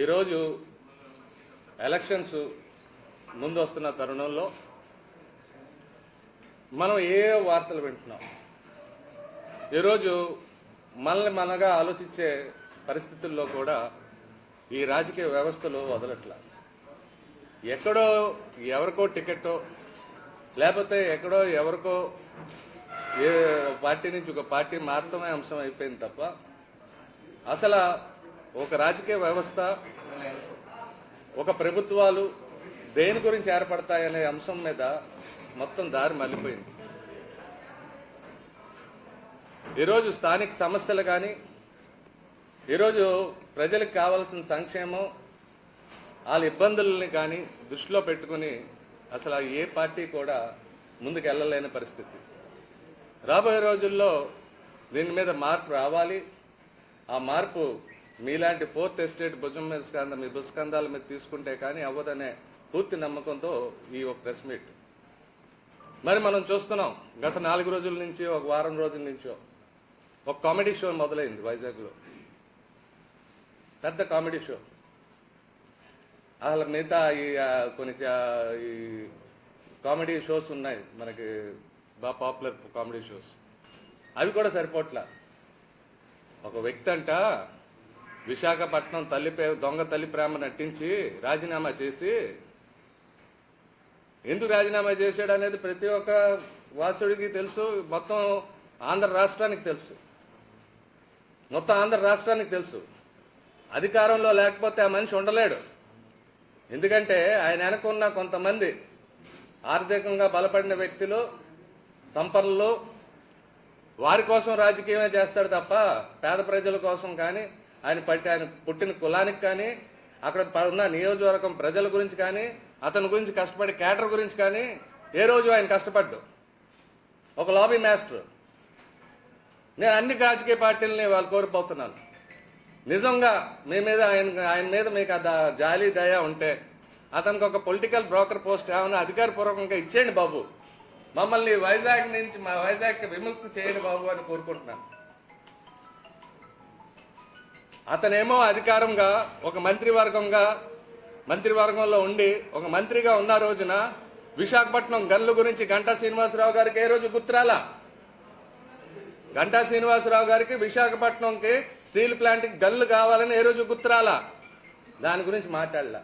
ఈరోజు ఎలక్షన్స్ ముందు వస్తున్న తరుణంలో మనం ఏ వార్తలు వింటున్నాం? ఈరోజు మనల్ని మనగా ఆలోచించే పరిస్థితుల్లో కూడా ఈ రాజకీయ వ్యవస్థలు వదలట్ల. ఎక్కడో ఎవరికో టికెట్టో లేకపోతే ఎక్కడో ఎవరికో ఏ పార్టీ నుంచి ఒక పార్టీ మాత్రమే అంశం అయిపోయింది తప్ప అసలు ఒక రాజకీయ వ్యవస్థ ఒక ప్రభుత్వాలు దేని గురించి ఏర్పడతాయనే అంశం మీద మొత్తం దారి మళ్ళీపోయింది. ఈరోజు స్థానిక సమస్యలు కానీ ఈరోజు ప్రజలకు కావాల్సిన సంక్షేమం వాళ్ళ ఇబ్బందులని కానీ దృష్టిలో పెట్టుకుని అసలు ఏ పార్టీ కూడా ముందుకు వెళ్ళలేని పరిస్థితి. రాబోయే రోజుల్లో దీని మీద మార్పు రావాలి. ఆ మార్పు మీలాంటి ఫోర్త్ ఎస్టేట్ భుజం మీద స్కంద మీ భుస్కంధాల మీద తీసుకుంటే కానీ అవ్వదనే పూర్తి నమ్మకంతో ఈ ఒక ప్రెస్ మీట్. మరి మనం చూస్తున్నాం గత నాలుగు రోజుల నుంచి ఒక వారం రోజుల నుంచో ఒక కామెడీ షో మొదలైంది వైజాగ్లో. పెద్ద కామెడీ షో. అసలు మిగతా ఈ కొన్ని ఈ కామెడీ షోస్ ఉన్నాయి మనకి బాగా పాపులర్ కామెడీ షోస్. అవి కూడా సరిపోట్లా. ఒక వ్యక్తి అంట విశాఖపట్నం తల్లి దొంగ తల్లి ప్రేమ నటించి రాజీనామా చేసి ఎందుకు రాజీనామా చేశాడు అనేది ప్రతి ఒక్క వాసుడికి తెలుసు మొత్తం ఆంధ్ర రాష్ట్రానికి తెలుసు. మొత్తం ఆంధ్ర రాష్ట్రానికి తెలుసు. అధికారంలో లేకపోతే ఆ మనిషి ఉండలేడు. ఎందుకంటే ఆయన వెనకున్న కొంతమంది ఆర్థికంగా బలపడిన వ్యక్తులు సంపన్నులు వారి కోసం రాజకీయమే చేస్తాడు తప్ప పేద ప్రజల కోసం కానీ ఆయన పట్టి ఆయన పుట్టిన కులానికి కానీ అక్కడ ఉన్న నియోజకవర్గం ప్రజల గురించి కానీ అతని గురించి కష్టపడే కేటర్ గురించి కానీ ఏ రోజు ఆయన కష్టపడ్డు. ఒక లాబీ మాస్టర్ నేను అన్ని రాజకీయ పార్టీలని వాళ్ళు కోరిపోతున్నాను నిజంగా మీ మీద ఆయన ఆయన మీద మీకు ఆ జాలి దయ ఉంటే అతనికి ఒక పొలిటికల్ బ్రోకర్ పోస్ట్ ఏమైనా అధికారపూర్వకంగా ఇచ్చేయండి బాబు. మమ్మల్ని వైజాగ్ నుంచి మా వైజాగ్ విముక్తి చేయండి బాబు అని కోరుకుంటున్నాను. అతనేమో అధికారంగా ఒక మంత్రివర్గంగా మంత్రివర్గంలో ఉండి ఒక మంత్రిగా ఉన్న రోజున విశాఖపట్నం గన్ల గురించి గంటా శ్రీనివాసరావు గారికి ఏ రోజు గుర్తురాలా? గంటా శ్రీనివాసరావు గారికి విశాఖపట్నంకి స్టీల్ ప్లాంట్కి గల్లు కావాలని ఏ రోజు గుర్తురాలా? దాని గురించి మాట్లాడలా.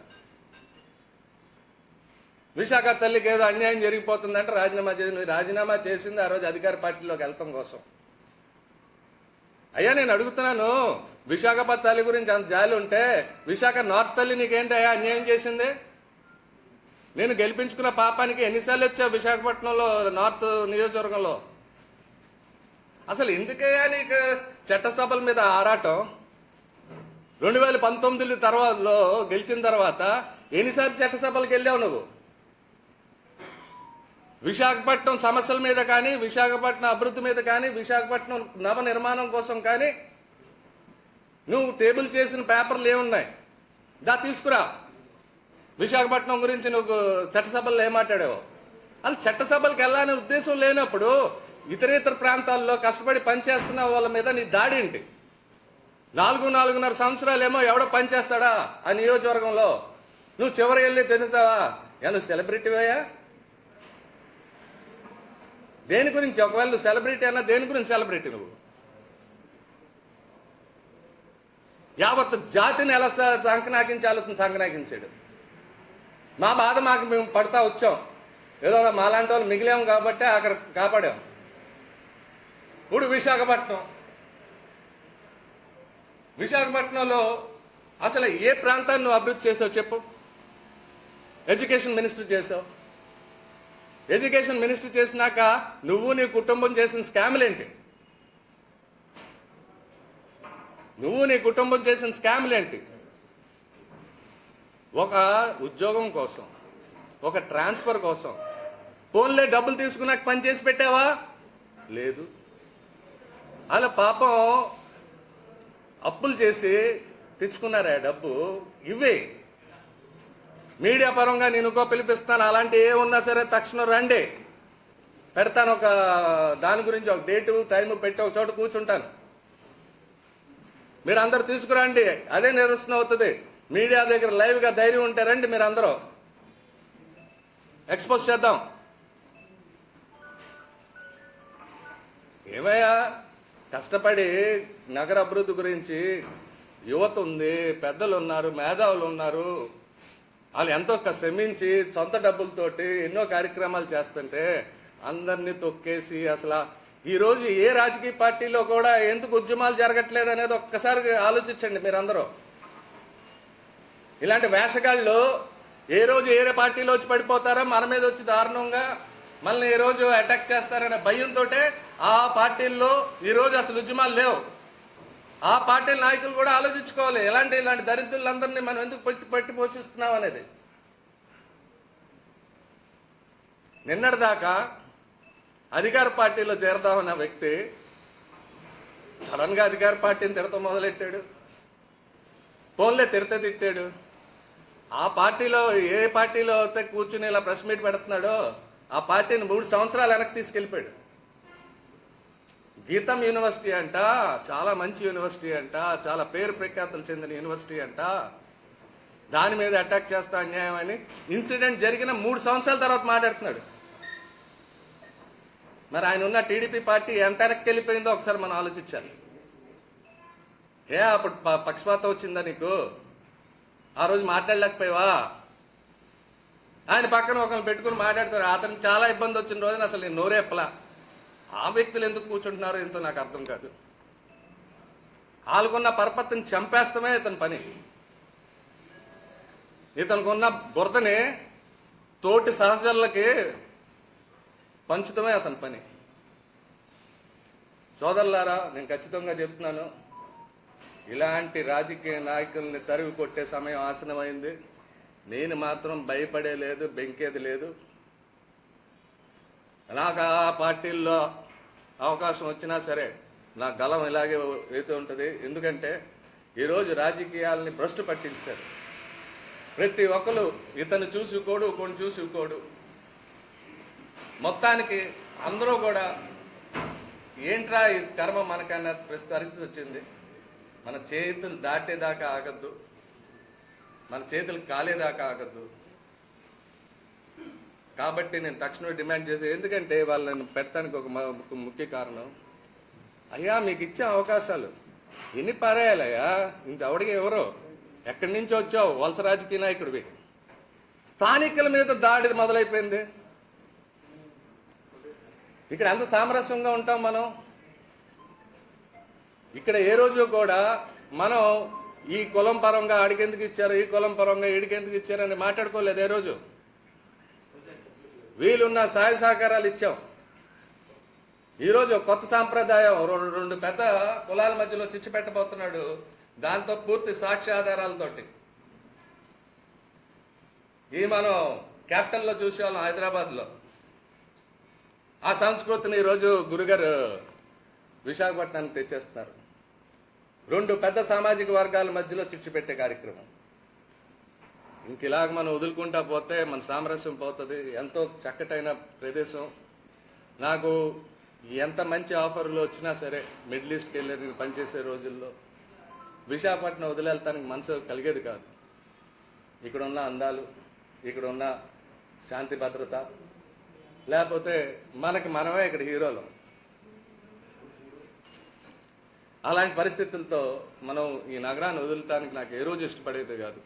విశాఖ తల్లికి ఏదో అన్యాయం జరిగిపోతుందంటే రాజీనామా చేసింది రాజీనామా చేసింది ఆ రోజు అధికార పార్టీలోకి వెళ్తాం కోసం. అయ్యా నేను అడుగుతున్నాను. విశాఖపట్నం తల్లి గురించి అంత జాలి ఉంటే విశాఖ నార్త్ తల్లి నీకేంటయ్యా అన్యాయం చేసింది? నేను గెలిపించుకున్న పాపానికి ఎన్నిసార్లు వచ్చావు విశాఖపట్నంలో నార్త్ నియోజకవర్గంలో? అసలు ఎందుకయ్యా నీకు చట్టసభల మీద ఆరాటం? రెండు వేల పంతొమ్మిది తర్వాతలో గెలిచిన తర్వాత ఎన్నిసార్లు చట్టసభలకు వెళ్ళావు నువ్వు? విశాఖపట్నం సమస్యల మీద కానీ విశాఖపట్నం అభివృద్ధి మీద కానీ విశాఖపట్నం నవ నిర్మాణం కోసం కానీ నువ్వు టేబుల్ చేసిన పేపర్లు ఏమున్నాయి? దా తీసుకురా. విశాఖపట్నం గురించి నువ్వు చట్టసభల్లో ఏం మాట్లాడావు? అసలు చట్టసభలకు వెళ్ళాలనే ఉద్దేశం లేనప్పుడు ఇతర ఇతర ప్రాంతాల్లో కష్టపడి పనిచేస్తున్న వాళ్ళ మీద నీ దాడి ఏంటి? నాలుగు నాలుగున్నర సంవత్సరాలు ఏమో ఎవడో పనిచేస్తాడా ఆ నియోజకవర్గంలో? నువ్వు చివరి వెళ్ళి తెలుసావా? ఏ నువ్వు సెలబ్రిటీవయ్యా? దేని గురించి ఒకవేళ నువ్వు సెలబ్రిటీ అన్నా దేని గురించి సెలబ్రిటీ నువ్వు? యావత్ జాతిని ఎలా స- సంకనాకించాలో సంకనాకించాడు. మా బాధ మాకు మేము పడతా వచ్చాం. ఏదో మాలాంటి వాళ్ళు మిగిలాం కాబట్టి అక్కడ కాపాడాం. ఇప్పుడు విశాఖపట్నం. విశాఖపట్నంలో అసలు ఏ ప్రాంతాన్ని నువ్వు అభివృద్ధి చేసావు చెప్పు? ఎడ్యుకేషన్ మినిస్టర్ చేసావు. ఎడ్యుకేషన్ మినిస్టర్ చేసినాక నువ్వు నీ కుటుంబం చేసిన స్కామ్లు ఏంటి? నువ్వు నీ కుటుంబం చేసిన స్కామ్లు ఏంటి? ఒక ఉద్యోగం కోసం ఒక ట్రాన్స్ఫర్ కోసం ఫోన్లే డబ్బులు తీసుకున్నాక పని చేసి పెట్టావా? లేదు. అలా పాపం అప్పులు చేసి తెచ్చుకున్నారా డబ్బు ఇవే మీడియా పరంగా నేను ఇంకో పిలిపిస్తాను. అలాంటి ఏ ఉన్నా సరే తక్షణం రండి. పెడతాను ఒక దాని గురించి ఒక డేటు టైం పెట్టి ఒక చోట కూర్చుంటాను. మీరు అందరు తీసుకురండి. అదే నిరసన అవుతుంది. మీడియా దగ్గర లైవ్గా ధైర్యం ఉంటే రండి మీరు అందరూ ఎక్స్పోజ్ చేద్దాం. ఏమయ్యా కష్టపడి నగర అభివృద్ధి గురించి యువత ఉంది పెద్దలు ఉన్నారు మేధావులు ఉన్నారు. వాళ్ళు ఎంతో శ్రమించి సొంత డబ్బులతోటి ఎన్నో కార్యక్రమాలు చేస్తుంటే అందరినీ తొక్కేసి అసలు ఈ రోజు ఏ రాజకీయ పార్టీలో కూడా ఎందుకు ఉద్యమాలు జరగట్లేదు అనేది ఒక్కసారి ఆలోచించండి మీరందరూ. ఇలాంటి వేషగాళ్ళు ఏ రోజు ఏ పార్టీలో వచ్చి పడిపోతారో మన మీద వచ్చి దారుణంగా మనల్ని ఈ రోజు అటాక్ చేస్తారనే భయంతో ఆ పార్టీల్లో ఈ రోజు అసలు ఉద్యమాలు లేవు. ఆ పార్టీ నాయకులు కూడా ఆలోచించుకోవాలి. ఎలాంటి ఇలాంటి దరిద్రులందరినీ మనం ఎందుకు పట్టి పట్టి పోషిస్తున్నాం అనేది? నిన్నటిదాకా అధికార పార్టీలో చేరదామన్న వ్యక్తి సడన్గా అధికార పార్టీని తిడతా మొదలెట్టాడు. ఫోన్లే తిడత తిట్టాడు. ఆ పార్టీలో ఏ పార్టీలో అయితే కూర్చుని ఇలా ప్రెస్ మీట్ పెడుతున్నాడో ఆ పార్టీని మూడు సంవత్సరాలు వెనక్కి తీసుకెళ్ళిపోయాడు. గీతం యూనివర్సిటీ అంట చాలా మంచి యూనివర్సిటీ అంట చాలా పేరు ప్రఖ్యాతులు చెందిన యూనివర్సిటీ అంట. దాని మీద అటాక్ చేస్తా అన్యాయం అని ఇన్సిడెంట్ జరిగిన మూడు సంవత్సరాల తర్వాత మాట్లాడుతున్నాడు. మరి ఆయన ఉన్న టీడీపీ పార్టీ ఎంత వెనక్కి వెళ్ళిపోయిందో ఒకసారి మనం ఆలోచించాలి. ఏ అప్పుడు ప- పక్షపాతం వచ్చిందా నీకు? ఆ రోజు మాట్లాడలేకపోయావా? ఆయన పక్కన ఒకరిని పెట్టుకుని మాట్లాడతారు అతనికి చాలా ఇబ్బంది వచ్చిన రోజున అసలు నేను నోరేపలా. ఆ వ్యక్తులు ఎందుకు కూర్చుంటున్నారో ఎంతో నాకు అర్థం కాదు. వాళ్ళకున్న పరపతిని చంపేస్తమే ఇతని పని. ఇతనుకున్న బురదని తోటి సహచరులకి పంచుతమే అతని పని. సోదరులారా నేను ఖచ్చితంగా చెప్తున్నాను. ఇలాంటి రాజకీయ నాయకుల్ని తరివి కొట్టే సమయం ఆసనమైంది. నేను మాత్రం భయపడే లేదు బెంకేది లేదు. నాకు ఆ పార్టీల్లో అవకాశం వచ్చినా సరే నా గలం ఇలాగే అయితే ఉంటుంది. ఎందుకంటే ఈరోజు రాజకీయాలని భ్రష్టు పట్టించారు. ప్రతి ఒక్కరు ఇతను చూసుకోడు కొన్ని చూసుకోడు మొత్తానికి అందరూ కూడా ఏంట్రా ఈ కర్మ మనకన్న ప్రస్తుత పరిస్థితి వచ్చింది. మన చేతులు దాటేదాకా ఆగద్దు. మన చేతులు కాలేదాకా ఆగద్దు. కాబట్టి నేను తక్షణమే డిమాండ్ చేసే ఎందుకంటే వాళ్ళని పెడతానికి ఒక ఒక ముఖ్య కారణం. అయ్యా మీకు ఇచ్చే అవకాశాలు ఎన్ని పారేయాలయ్యా? ఇంకెవడికి ఎవరో? ఎక్కడి నుంచి వచ్చావు? వలస రాజకీయ నాయకుడివి. స్థానికుల మీద దాడి మొదలైపోయింది. ఇక్కడ ఎంత సామరస్యంగా ఉంటాం మనం? ఇక్కడ ఏ రోజు కూడా మనం ఈ కులం పరంగా ఆడికెందుకు ఇచ్చారు ఈ కులం పరంగా ఈడికెందుకు ఇచ్చారని మాట్లాడుకోలేదు ఏ రోజు? వీలున్న సహాయ సహకారాలు ఇచ్చాం. ఈరోజు కొత్త సాంప్రదాయం రెండు రెండు పెద్ద కులాల మధ్యలో చిచ్చు పెట్టబోతున్నాడు. దాంతో పూర్తి సాక్ష్యాధారాలతోటి ఈ మనం క్యాపిటల్లో చూసేవాళ్ళం హైదరాబాద్లో. ఆ సంస్కృతిని ఈరోజు గురుగారు విశాఖపట్నానికి తెచ్చేస్తున్నారు. రెండు పెద్ద సామాజిక వర్గాల మధ్యలో చిచ్చు పెట్టే కార్యక్రమం. ఇంక ఇలాగ మనం వదులుకుంటా పోతే మన సామరస్యం పోతుంది. ఎంతో చక్కటైన ప్రదేశం. నాకు ఎంత మంచి ఆఫర్లు వచ్చినా సరే మిడిల్ ఈస్ట్కి వెళ్ళి నేను పనిచేసే రోజుల్లో విశాఖపట్నం వదిలేళ్ళటానికి మనసు కలిగేది కాదు. ఇక్కడ ఉన్న అందాలు ఇక్కడ ఉన్న శాంతి భద్రత లేకపోతే మనకి మనమే ఇక్కడ హీరోలు. అలాంటి పరిస్థితులతో మనం ఈ నగరాన్ని వదులుతానికి నాకు ఏ రోజు ఇష్టపడేది కాదు.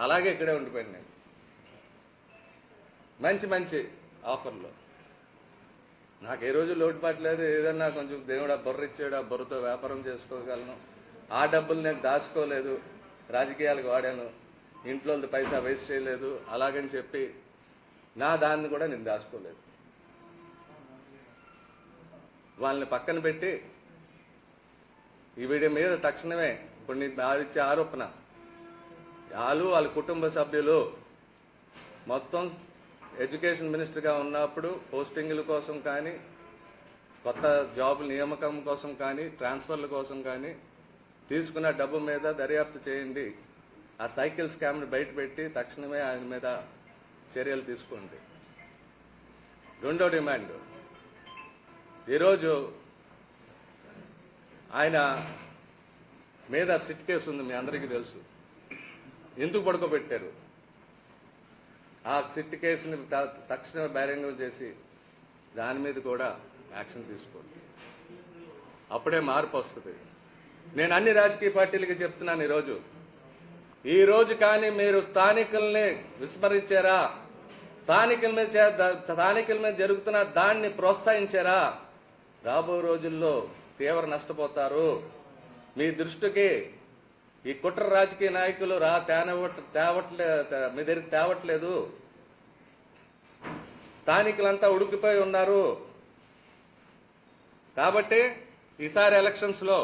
అలాగే ఇక్కడే ఉండిపోయాను నేను. మంచి మంచి ఆఫర్లు. నాకు ఏ రోజు లోటుపాటు లేదు ఏదన్నా కొంచెం దేవుడు ఆ బుర్ర ఇచ్చాడు ఆ బుర్రతో వ్యాపారం చేసుకోగలను. ఆ డబ్బులు నేను దాచుకోలేదు. రాజకీయాలకు వాడాను. ఇంట్లో పైసా వేస్ట్ చేయలేదు. అలాగని చెప్పి నా దాన్ని కూడా నేను దాచుకోలేదు. వాళ్ళని పక్కన పెట్టి ఈ వీడి మీద తక్షణమే ఇప్పుడు నేను ఆదిత్య ఆరోపణ. వాళ్ళు వాళ్ళ కుటుంబ సభ్యులు మొత్తం ఎడ్యుకేషన్ మినిస్టర్గా ఉన్నప్పుడు పోస్టింగ్ల కోసం కానీ కొత్త జాబుల నియామకం కోసం కానీ ట్రాన్స్ఫర్ల కోసం కానీ తీసుకున్న డబ్బు మీద దర్యాప్తు చేయండి. ఆ సైకిల్ స్కామ్ని బయటపెట్టి తక్షణమే ఆయన మీద చర్యలు తీసుకోండి. రెండో డిమాండ్. ఈరోజు ఆయన మీద సిట్ కేసు ఉంది మీ అందరికీ తెలుసు. ఎందుకు పడుకోబెట్టారు? ఆ సిట్ కేసుని తక్షణమే బహిరంగం చేసి దాని మీద కూడా యాక్షన్ తీసుకోండి. అప్పుడే మార్పు వస్తుంది. నేను అన్ని రాజకీయ పార్టీలకి చెప్తున్నాను ఈరోజు. ఈ రోజు కానీ మీరు స్థానికుల్ని విస్మరించారా? స్థానికుల మీద చే- స్థానికుల మీద జరుగుతున్న దాన్ని ప్రోత్సహించారా? రాబో రోజుల్లో తీవ్ర నష్టపోతారు. మీ దృష్టికి ఈ కుట్ర రాజకీయ నాయకులు రా తేనవట్ తేవట్లే మీ దగ్గరికి తేవట్లేదు. స్థానికులంతా ఉడికిపోయి ఉన్నారు. కాబట్టి ఈసారి ఎలక్షన్స్లో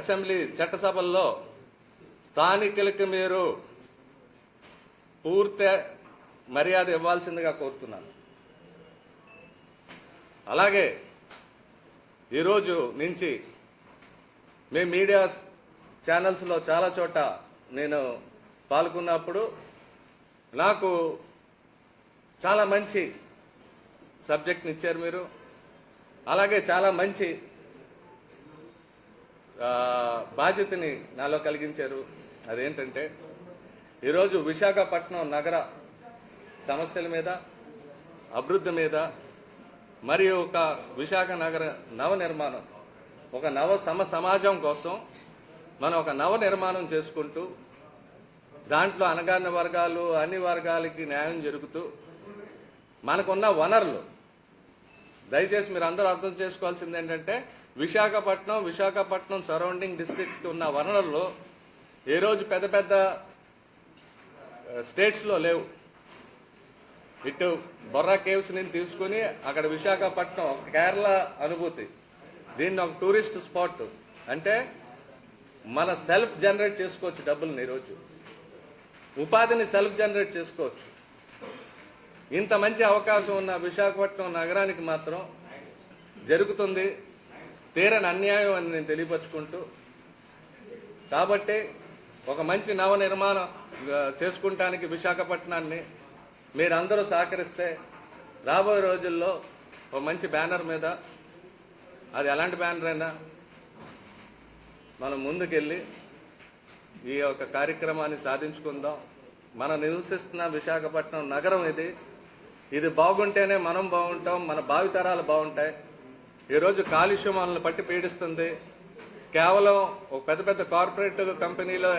అసెంబ్లీ చట్టసభల్లో స్థానికులకి మీరు పూర్తి మర్యాద ఇవ్వాల్సిందిగా కోరుతున్నాను. అలాగే ఈరోజు నుంచి మీ మీడియా ఛానల్స్లో చాలా చోట నేను పాల్గొన్నప్పుడు నాకు చాలా మంచి సబ్జెక్ట్ని ఇచ్చారు మీరు. అలాగే చాలా మంచి బాధ్యతని నాలో కలిగించారు. అదేంటంటే ఈరోజు విశాఖపట్నం నగర సమస్యల మీద అభివృద్ధి మీద మరియు ఒక విశాఖ నగర నవ నిర్మాణం ఒక నవ సమ సమాజం కోసం మనం ఒక నవ నిర్మాణం చేసుకుంటూ దాంట్లో అనగారిన వర్గాలు అన్ని వర్గాలకి న్యాయం జరుగుతూ మనకున్న వనరులు దయచేసి మీరు అందరూ అర్థం చేసుకోవాల్సింది ఏంటంటే విశాఖపట్నం విశాఖపట్నం సరౌండింగ్ డిస్ట్రిక్ట్స్కి ఉన్న వనరులు ఏ రోజు పెద్ద పెద్ద స్టేట్స్లో లేవు. ఇటు బొర్రా కేవ్స్ నేను తీసుకుని అక్కడ విశాఖపట్నం కేరళ అనుభూతి. దీన్ని ఒక టూరిస్ట్ స్పాట్ అంటే మన సెల్ఫ్ జనరేట్ చేసుకోవచ్చు డబ్బుల్ని ఈరోజు. ఉపాధిని సెల్ఫ్ జనరేట్ చేసుకోవచ్చు. ఇంత మంచి అవకాశం ఉన్న విశాఖపట్నం నగరానికి మాత్రం జరుగుతుంది. తీరని అన్యాయం అని నేను తెలియపరుచుకుంటూ కాబట్టి ఒక మంచి నవ నిర్మాణం చేసుకుంటానికి విశాఖపట్నాన్ని మీరందరూ సహకరిస్తే రాబోయే రోజుల్లో ఒక మంచి బ్యానర్ మీద అది ఎలాంటి బ్యానర్ అయినా మనం ముందుకెళ్ళి ఈ యొక్క కార్యక్రమాన్ని సాధించుకుందాం. మనం నివసిస్తున్న విశాఖపట్నం నగరం ఇది. ఇది బాగుంటేనే మనం బాగుంటాం మన భావితరాలు బాగుంటాయి. ఈరోజు కాలుష్యం మనల్ని పట్టి పీడిస్తుంది. కేవలం ఒక పెద్ద పెద్ద కార్పొరేట్ కంపెనీలో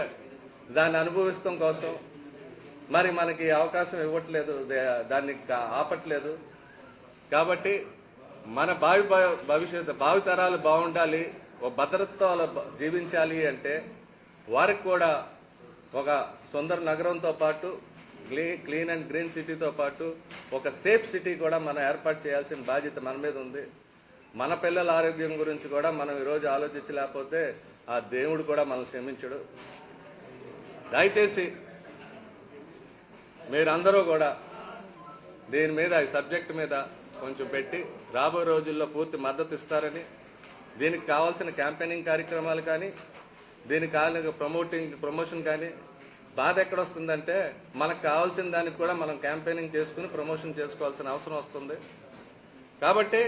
దాన్ని అనుభవిస్తాం కోసం. మరి మనకి అవకాశం ఇవ్వట్లేదు దాన్ని ఆపట్లేదు. కాబట్టి మన భావి భవిష్యత్తు భావితరాలు బాగుండాలి. భద్రతతో జీవించాలి అంటే వారికి కూడా ఒక సుందర నగరంతో పాటు క్లీన్ క్లీన్ అండ్ గ్రీన్ సిటీతో పాటు ఒక సేఫ్ సిటీ కూడా మనం ఏర్పాటు చేయాల్సిన బాధ్యత మన మీద ఉంది. మన పిల్లల ఆరోగ్యం గురించి కూడా మనం ఈరోజు ఆలోచించలేకపోతే ఆ దేవుడు కూడా మనల్ని క్షమించడు. దయచేసి మీరందరూ కూడా దీని మీద ఈ సబ్జెక్ట్ మీద కొంచెం పెట్టి రాబోయే రోజుల్లో పూర్తి మద్దతు ఇస్తారని దీనికి కావాల్సిన క్యాంపెయినింగ్ కార్యక్రమాలు కానీ దీనికి కావాల్సిన ప్రమోటింగ్ ప్రమోషన్ కానీ బాధ ఎక్కడొస్తుందంటే మనకు కావాల్సిన దానికి కూడా మనం క్యాంపెయినింగ్ చేసుకుని ప్రమోషన్ చేసుకోవాల్సిన అవసరం వస్తుంది. కాబట్టి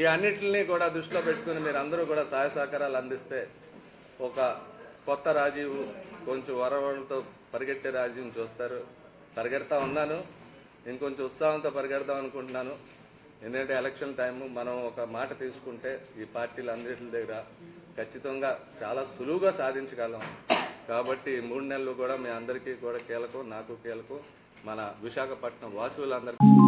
ఈ అన్నిటిని కూడా దృష్టిలో పెట్టుకుని మీరు అందరూ కూడా సహాయ సహకారాలు అందిస్తే ఒక కొత్త రాజీవ్ కొంచెం వరవలతో పరిగెట్టే రాజీవ్ని చూస్తారు. పరిగెడతా ఉన్నాను. ఇంకొంచెం ఉత్సాహంతో పరిగెడదాం అనుకుంటున్నాను. ఎందుకంటే ఎలక్షన్ టైం మనం ఒక మాట తీసుకుంటే ఈ పార్టీలు అందరి దగ్గర ఖచ్చితంగా చాలా సులువుగా సాధించగలం. కాబట్టి ఈ మూడు నెలలు కూడా మీ అందరికీ కూడా కీలకం నాకు కీలకం. మన విశాఖపట్నం వాసులందరికీ